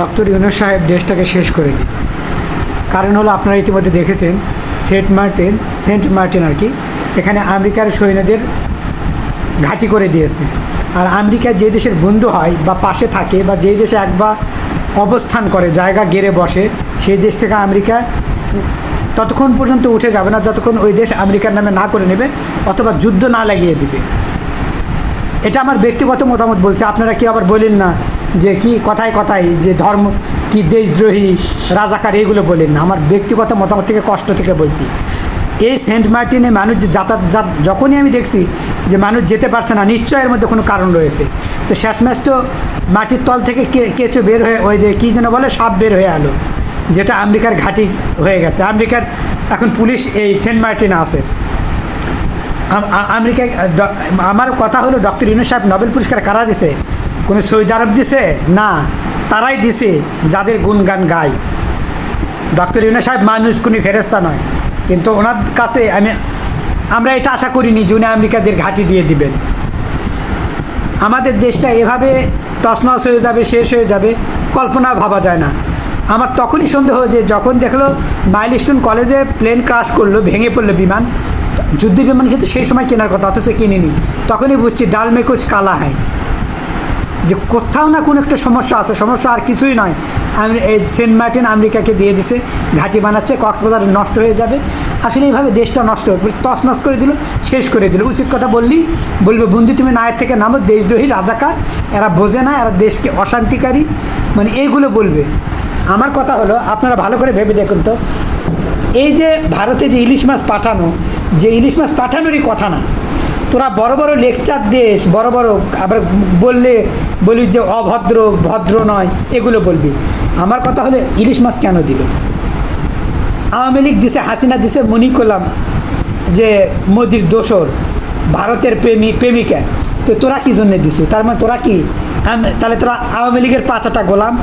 Doctor Yunus সাহেব দেশটাকে শেষ করে দিল কারণ হলো আপনারা ইতিমধ্যে দেখেছেন, সেন্ট মার্টিন সেন্ট মার্টিন আর কি, এখানে আমেরিকার সৈন্যদের ঘাঁটি করে দিয়েছে। আর আমেরিকা যে দেশের বন্ধু হয় বা পাশে থাকে বা যেই দেশে একবার অবস্থান করে, জায়গা গেড়ে বসে, সেই দেশ থেকে আমেরিকা ততক্ষণ পর্যন্ত উঠে যাবে না, যতক্ষণ ওই দেশ আমেরিকার নামে না করে নেবে অথবা যুদ্ধ না লাগিয়ে দিবে। এটা আমার ব্যক্তিগত মতামত বলছে, আপনারা কি আবার বলেন না যে কি কথায় কথায় যে ধর্ম, কি দেশদ্রোহী, রাজাকার এগুলো বলেন না। আমার ব্যক্তিগত মতামত থেকে, কষ্ট থেকে বলছি। এই সেন্ট মার্টিনে মানুষ যে যাতায়াত যখনই আমি দেখছি যে মানুষ যেতে পারছে না, নিশ্চয় এর মধ্যে কোনো কারণ রয়েছে। তো শেষমেশ তো মাটির তল থেকে কে, কেঁচো বের হয়ে ওই যে কী যেন বলে, সাপ বের হয়ে আলো, যেটা আমেরিকার ঘাঁটি হয়ে গেছে। আমেরিকার এখন পুলিশ এই সেন্ট মার্টিনে আছে। আম- আ- আমেরিকা ড- আমার কথা হলো ডক্টর ইউনুস সাহেব নোবেল পুরস্কার কারা দিছে? কোনো সৌদি আরব দিছে? না, তারাই দিছে যাদের গুণগান গায়। ডক্টর ইউনুস সাহেব মানুষ, কোনো ফেরেস্তা নয়। কিন্তু ওনার কাছে আমি, আমরা এটা আশা করিনি যে উনি আমেরিকাদের ঘাঁটি দিয়ে দিবেন। আমাদের দেশটা এভাবে তছনছ হয়ে যাবে, শেষ হয়ে যাবে, কল্পনা ভাবা যায় না। আমার তখনই সন্দেহ যে যখন দেখল মাইলস্টোন কলেজে প্লেন ক্রাশ করল, ভেঙে পড়ল বিমান, যুদ্ধ বিমান কিন্তু সেই সময় কেনার কথা, অথচ কিনিনি। তখনই বুঝছি ডাল মে কুচ কালা হয় যে কোথাও না কোনো একটা সমস্যা আছে, সমস্যা আর কিছুই নয়। আমি এই সেন্ট মার্টিন আমেরিকাকে দিয়ে দিছে, ঘাঁটি বানাচ্ছে, কক্সবাজার নষ্ট হয়ে যাবে। আসলে এইভাবে দেশটা নষ্ট হবে নষ্ট করে দিল, শেষ করে দিল। উচিত কথা বললি, বলবে, বন্ধু, তুমি নায়ের থেকে নামো, দেশদ্রোহী, রাজাকার। এরা বোঝে না, এরা দেশকে অশান্তিকারী। মানে এইগুলো বলবে। আমার কথা হলো, আপনারা ভালো করে ভেবে দেখুন তো। এই যে ভারতে যে ইলিশ মাছ পাঠানো, যে ইলিশ মাছ পাঠানোরই কথা না। তোরা বড় বড় লেকচার দেশ বড় বড় আবার বললে বলি যে অভদ্র, ভদ্র নয়, এগুলো বলবি। আমার কথা হলে ইলিশ মাছ কেন দিল? আওয়ামী লীগ দিছে, হাসিনা দিছে, মনি করলাম যে মোদির দোসর ভারতের প্রেমী, প্রেমিকা। তো তোরা কি জন্যে দিছ? তার মানে তোরা কি? তাহলে তোরা আওয়ামী লীগের পাঁচাটা গোলাম?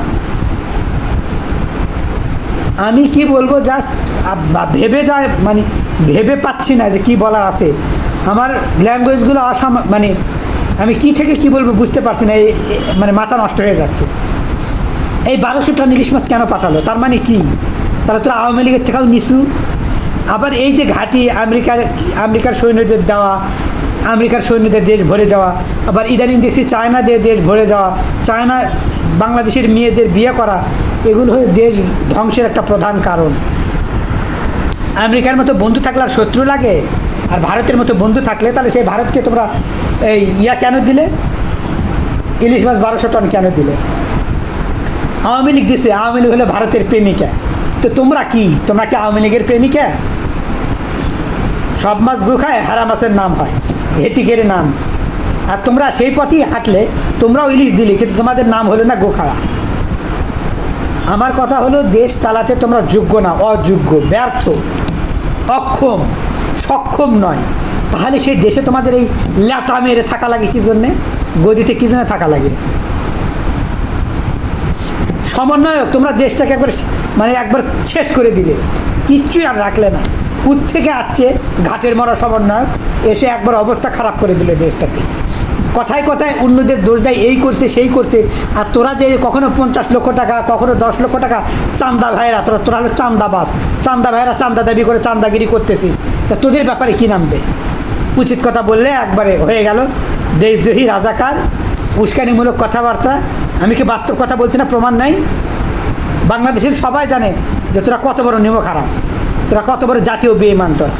আমি কি বলব? জাস্ট ভেবে যায় মানে ভেবে পাচ্ছি না যে কি বলার আছে। আমার ল্যাঙ্গুয়েজগুলো অসাম মানে আমি কি থেকে কি বলব বুঝতে পারছি না, এই মানে মাথা নষ্ট হয়ে যাচ্ছে। এই বারোশো টন ইলিশ মাছ কেন পাঠালো? তার মানে কি? তোরা আওয়ামী লীগের থেকেও নিচু। আবার এই যে ঘাঁটি, আমেরিকার আমেরিকার সৈন্যদের দেওয়া, আমেরিকার সৈন্যদের দেশ ভরে যাওয়া, আবার ইদানিং দেখছি চায়না দিয়ে দেশ ভরে যাওয়া, চায়না, বাংলাদেশের মেয়েদের বিয়ে করা, এগুলো হয়ে দেশ ধ্বংসের একটা প্রধান কারণ। আমেরিকার মতো বন্ধু থাকলে আর শত্রু লাগে? আর ভারতের মতো বন্ধু থাকলে তাহলে সেই ভারতকে তোমরা এই ইয়া কেন দিলে? ইলিশ মাছ বারোশো টন কেন দিলে? আওয়ামী লীগ দিছে, আওয়ামী লীগ হলো ভারতের প্রেমিকা। তো তোমরা কি? তোমরা কি আওয়ামী লীগের প্রেমিকা? সব মাছ গু খায়, হারা মাছের নাম হয় হেতিকের নাম। আর তোমরা সেই পথেই হাঁটলে, তোমরাও ইলিশ দিলে, কিন্তু তোমাদের নাম হলো না গো খাওয়া। আমার কথা হলো, দেশ চালাতে তোমরা যোগ্য না, অযোগ্য, ব্যর্থ, অক্ষম। সক্ষম নয়। তাহলে সেই দেশে তোমাদের এই ল্যাটা মেরে থাকা লাগে কী জন্যে? গদিতে কী জন্য থাকা লাগে? সমন্বয়ক, তোমরা দেশটাকে একবার মানে একবার শেষ করে দিলে। কিচ্ছুই আর রাখলে না। থেকে আসছে ঘাটের মরা সমন্বয়ক, এসে একবার অবস্থা খারাপ করে দিলে দেশটাকে। কথায় কথায় অন্যদের দোষ দেয়, এই করছে, সেই করছে। আর তোরা যে কখনো পঞ্চাশ লক্ষ টাকা, কখনো দশ লক্ষ টাকা, চান্দা ভাইরা তোরা তোরা হলো চান্দাবাস চান্দা ভাইরা চান্দা দাবি করে চান্দাগিরি করতেছিস। তা তোদের ব্যাপারে কী নামবে? উচিত কথা বললে একবারে হয়ে গেল। দেশদ্রোহী, রাজাকার, উস্কানিমূলক কথাবার্তা। আমি কি বাস্তব কথা বলছি না? প্রমাণ নাই। বাংলাদেশের সবাই জানে যে তোরা কত বড় নিমক খারাপ তোরা কত বড় জাতীয় বেইমান তোরা।